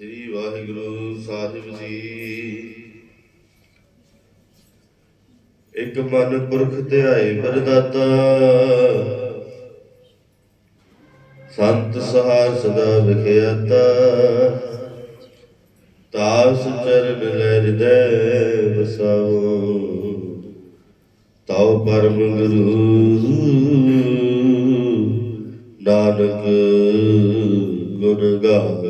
ਸ੍ਰੀ ਵਾਹਿਗੁਰੂ ਸਾਹਿਬ ਜੀ। ਇੱਕ ਮਨ ਪੁਰਖ ਧਿਆਏ ਵਰਦਾਤਾ ਸੰਤ ਸਹਾਰ ਸਦਾ ਵਿਖਿਆਤਾ ਤਾਸ ਚਰਨ ਲੈ ਹਿਰਦੈ ਵਸਾਓ। ਤਉ ਪਰਮ ਗੁਰੂ ਨਾਨਕ ਗੁਣ ਗਾਵੋ।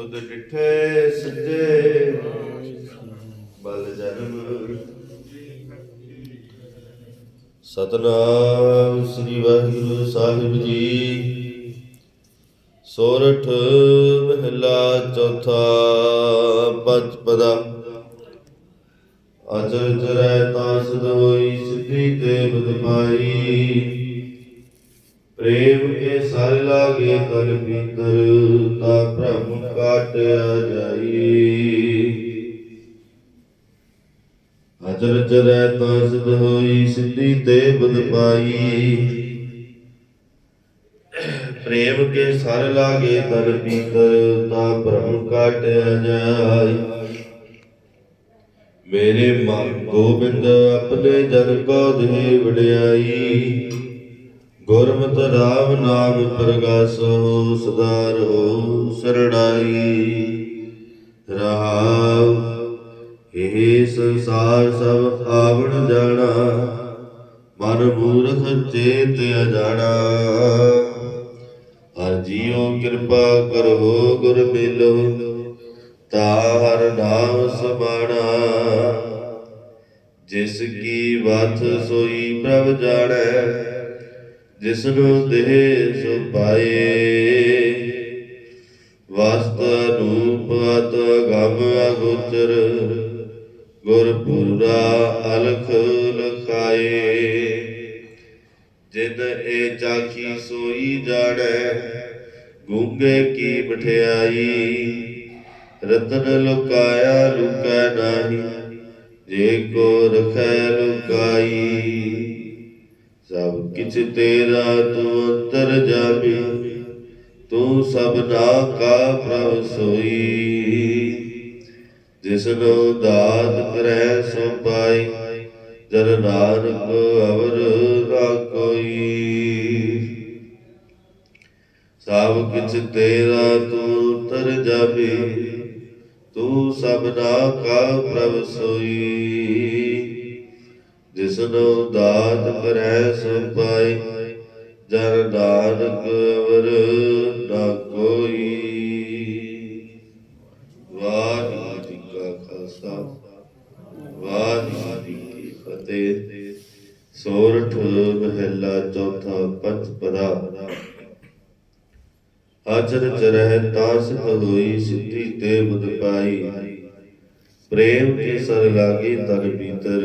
ਦੁੱਧ ਡਿਠੇ ਸੱਜੇ ਬਲ ਜਨਮ ਸਤਨਾਮ ਸ੍ਰੀ ਵਾਹਿਗੁਰੂ ਸਾਹਿਬ ਜੀ। ਸੋਰਠ ਮਹਿਲਾ ਚੌਥਾ ਪੰਜ ਪਦਾ। ਅਚਰ ਚਰੈ ਤਾਸਦ ਹੋਈ ਸਿੱਧੀ ਤੇ ਬਦ ਪ੍ਰੇਮ ਕੇ ਸਰ ਲਾਗੇ ਕਰ ਭੀਤਰ ਤਾ ਭ੍ਰਮ ਕਾਟਿਆ ਜਾਈ। ਅਚਰ ਚਰੈ ਤਾਸਦ ਹੋਈ, ਸਿੱਧੀ ਤੇ ਬਦ ਪਾਈ। ਪ੍ਰੇਮ ਕੇ ਸਰ ਲਾਗੇ ਤਰ ਭੀਤਰ ਤਾ ਭ੍ਰਮ ਕਾਟਿਆ ਜਾਈ। ਮੇਰੇ ਮਨ ਗੋਬਿੰਦ, ਆਪਣੇ ਜਨ ਕੋ ਦੇ ਵਡਿਆਈ। ਗੁਰਮਤਿ ਰਾਮ ਨਾਮ ਪ੍ਰਗਾਸੋ ਸਦਾ ਰਹੋ ਸਰੜਾਈ। ਰਹਾਉ, ਇਹ ਸੰਸਾਰ ਸਭ ਆਵਣ ਜਾਣਾ, ਮਨ ਮੂਰਖ ਚੇਤ ਅਜਾਣਾ। ਹਰ ਜੀਉ ਕਿਰਪਾ ਕਰੋ, ਗੁਰ ਮਿਲੋ ਹਰ ਨਾਮ ਸਮਾਣਾ। ਜਿਸ ਕੀ ਵਤ ਸੋਈ ਪ੍ਰਭ ਜਾਣੈ ਜਿਸਨੂੰ ਦੇਹ ਸੋ ਵਸਤ ਰੂਪ ਅਤ ਗਮ ਅਗੋਚਰ ਗੁਰ ਪੂਰਾ ਅਲਖ ਲਖਾਏ। ਜਿਨ ਇਹ ਚਾਖੀ ਸੋਈ ਜਾਣੈ ਗੂੰਗੇ ਕੀ ਬਠਿਆਈ। ਰਤਨ ਲੁਕਾਇਆ ਲੁਕੈ ਨਾਹੀ, ਜੇ ਕੋ ਰਖੈ ਲੁਕਾਈ। ਸਭ ਕਿਛ ਤੇਰਾ ਤੂੰ ਅੰਤਰ ਜਾਮੀ, ਤੂੰ ਸਭਨਾ ਕਾ ਪ੍ਰਭ ਸੋਈ। ਜਿਸ ਦਾਤ ਕਰੈ ਸੋ ਪਾਈ ਜਰ ਨਾਨਕ ਅਵਰ ਨਾ ਕੋਈ। ਸਭ ਕਿਛ ਤੇਰਾ ਤੂੰ ਤਰ ਜਾਮੀ, ਤੂੰ ਸਭਨਾ ਕਾ ਪ੍ਰਭ ਸੋਈ। ਜਿਸ ਦਾਤ ਕਰੈ ਸੋ ਪਾਈ ਜਰ ਨਾਨਕ ਅਵਰ ਨਾ ਕੋਈ ਵਾਹਿਗੁਰੂ ਜੀ ਕਾ ਖਾਲਸਾ, ਵਾਹਿਗੁਰੂ ਜੀ ਕੀ ਫਤਿਹ। ਸੋਰਠ ਮਹਿਲਾ ਚੌਥਾ ਪੰਜ ਪਦਾ ਅਚਰ ਚਰਹਿ ਤਾਸ ਹੋਈ ਸਿੱਧੀ ਤੇ ਬੁਧ ਪਾਈ। ਪ੍ਰੇਮ ਕੇ ਸਰ ਲਾਗੇ ਤਰ ਭੀਤਰ